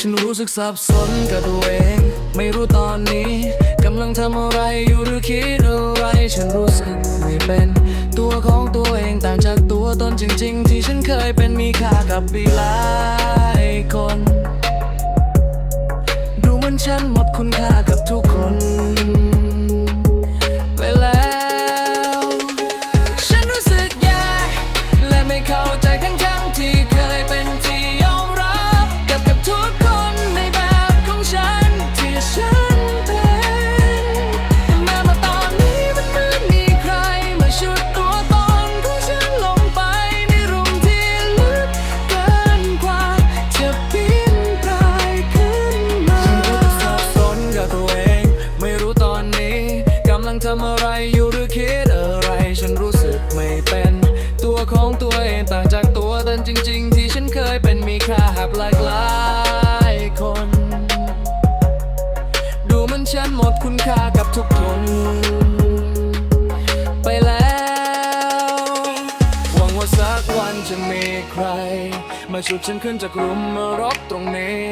ฉันรู้สึกสับสนกับตัวเอง ไม่รู้ตอนนี้กำลังทำอะไรอยู่หรือคิดอะไร ฉันรู้สึกไม่เป็น ตัวของตัวเองต่างจากตัวตนจริง ๆ ที่ฉันเคยเป็นมีค่ากับอีกหลายคน จริงๆที่ฉันเคยเป็นมีค่าหับหลากหลายคน ดูมันฉันหมดคุณค่ากับทุกคนไปแล้ว หวังว่าสักวันจะมีใคร มาฉุดฉันขึ้นจากหลุมมรกตรงนี้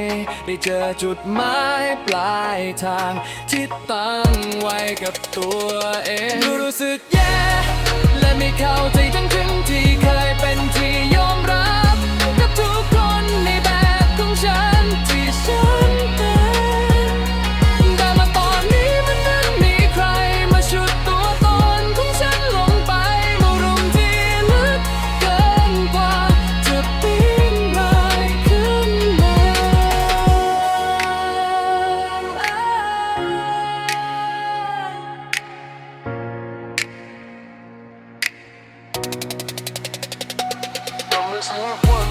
ได้เจอจุดหมายปลายทาง ที่ตั้งไว้กับตัวเอง รู้สึกแย่และไม่เข้าใจ ต้อง